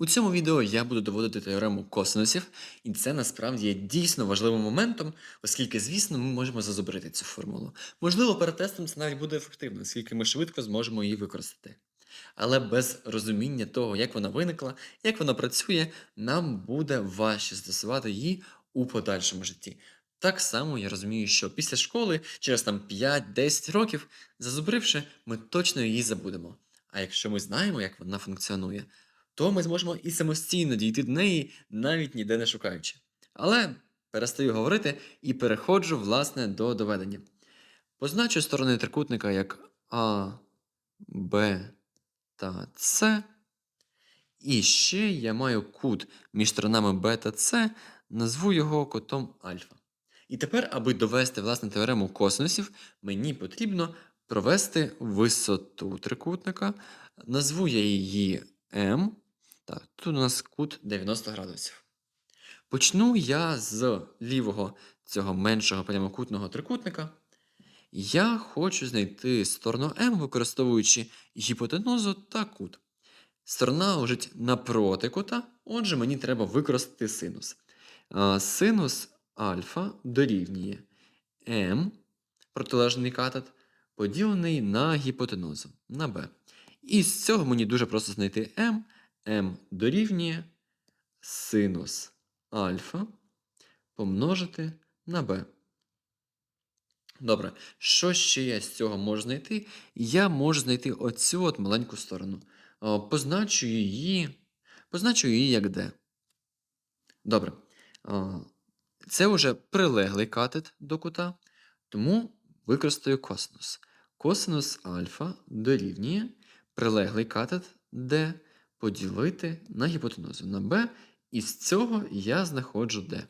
У цьому відео я буду доводити теорему косинусів, і це насправді є дійсно важливим моментом, оскільки, звісно, ми можемо зазубрити цю формулу. Можливо, перед тестом це навіть буде ефективно, оскільки ми швидко зможемо її використати. Але без розуміння того, як вона виникла, як вона працює, нам буде важче застосувати її у подальшому житті. Так само я розумію, що після школи, через там 5-10 років, зазубривши, ми точно її забудемо. А якщо ми знаємо, як вона функціонує, то ми зможемо і самостійно дійти до неї, навіть ніде не шукаючи. Але перестаю говорити і переходжу, власне, до доведення. Позначу сторони трикутника як А, Б та С. І ще я маю кут між сторонами Б та С, назву його котом альфа. І тепер, аби довести власне теорему косинусів, мені потрібно провести висоту трикутника. Назву я її М. Так, тут у нас кут 90 градусів. Почну я з лівого цього меншого прямокутного трикутника. Я хочу знайти сторону М, використовуючи гіпотенузу та кут. Сторона лежить напроти кута, отже, мені треба використати синус. Синус альфа дорівнює М, протилежний катет, поділений на гіпотенузу на b. І з цього мені дуже просто знайти m. m дорівнює синус альфа помножити на b. Добре, що ще я з цього можу знайти? Я можу знайти оцю от маленьку сторону. Позначу її, позначу її як d. Добре. Це вже прилеглий катет до кута, тому використаю косинус. Косинус альфа дорівнює прилеглий катет d поділити на гіпотенузу на b, і з цього я знаходжу d.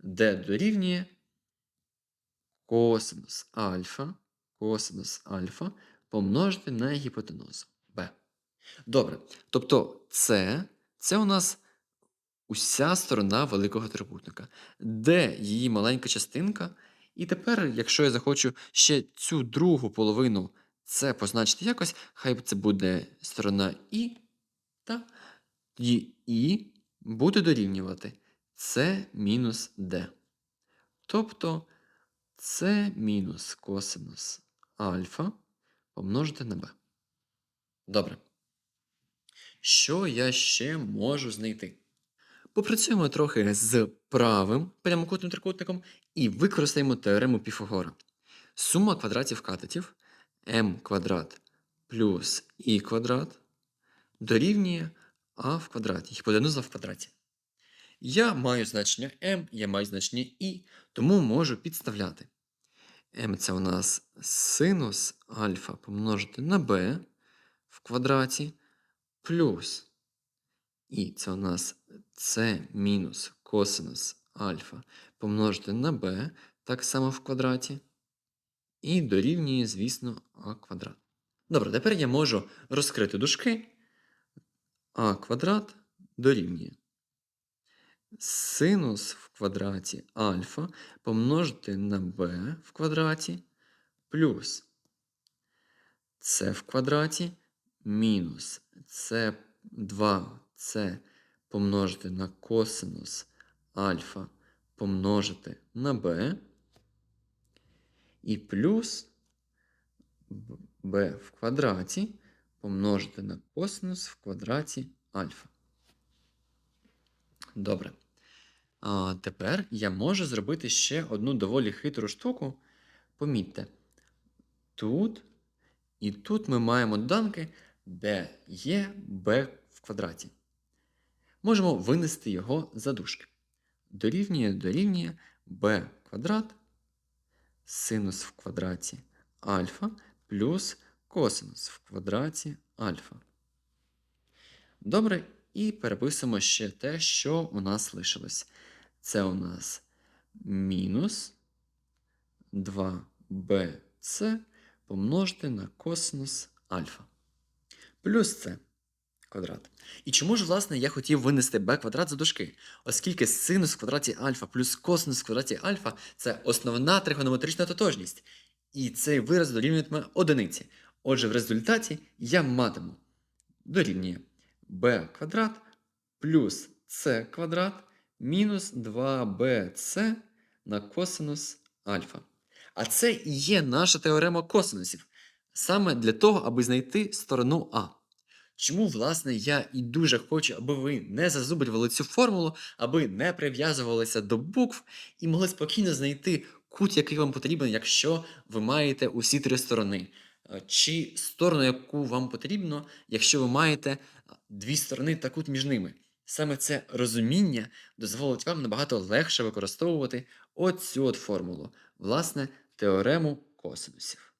d дорівнює косинус альфа, косинус альфа помножити на гіпотенузу b. Добре. Тобто це, це у нас уся сторона великого трикутника, де її маленька частинка. І тепер, якщо я захочу ще цю другу половину це позначити якось, хай це буде сторона І, та тоді І буде дорівнювати С мінус Д. Тобто С мінус косинус альфа помножити на Б. Добре. Що я ще можу знайти? Попрацюємо трохи з правим прямокутним трикутником і використаємо теорему Піфагора. Сума квадратів катетів m квадрат плюс і квадрат дорівнює а в квадраті, гіпотенуза в квадраті. Я маю значення m, я маю значення і, тому можу підставляти. m це у нас синус альфа помножити на b в квадраті плюс і це у нас С мінус косинус альфа помножити на b так само в квадраті. І дорівнює, звісно, а квадрат. Добре, тепер я можу розкрити дужки. А квадрат дорівнює. Синус в квадраті альфа помножити на b в квадраті плюс c в квадраті мінус c2c помножити на косинус альфа помножити на b і плюс b в квадраті помножити на косинус в квадраті альфа. Добре. А Тепер я можу зробити ще одну доволі хитру штуку. Помітьте, тут і тут ми маємо доданки, де є b в квадраті. Можемо винести його за дужки. Дорівнює дорівнює b квадрат синус в квадраті альфа плюс косинус в квадраті альфа. Добре, і переписуємо ще те, що у нас лишилось. Це у нас мінус 2bc помножити на косинус альфа. Плюс це квадрат. І чому ж, власне, я хотів винести b квадрат за дужки? Оскільки синус в квадраті альфа плюс косинус в квадраті альфа це основна тригонометрична тотожність. І цей вираз дорівнюватиме одиниці. Отже, в результаті я матиму дорівнює b квадрат плюс С квадрат мінус 2bc на косинус альфа. А це і є наша теорема косинусів. Саме для того, аби знайти сторону А. Чому, власне, я і дуже хочу, аби ви не зазубрювали цю формулу, аби не прив'язувалися до букв і могли спокійно знайти кут, який вам потрібен, якщо ви маєте усі три сторони. Е, Чи сторону, яку вам потрібно, якщо ви маєте е, дві сторони та кут між ними. Саме це розуміння дозволить вам набагато легше використовувати оцю от формулу, власне, теорему косинусів.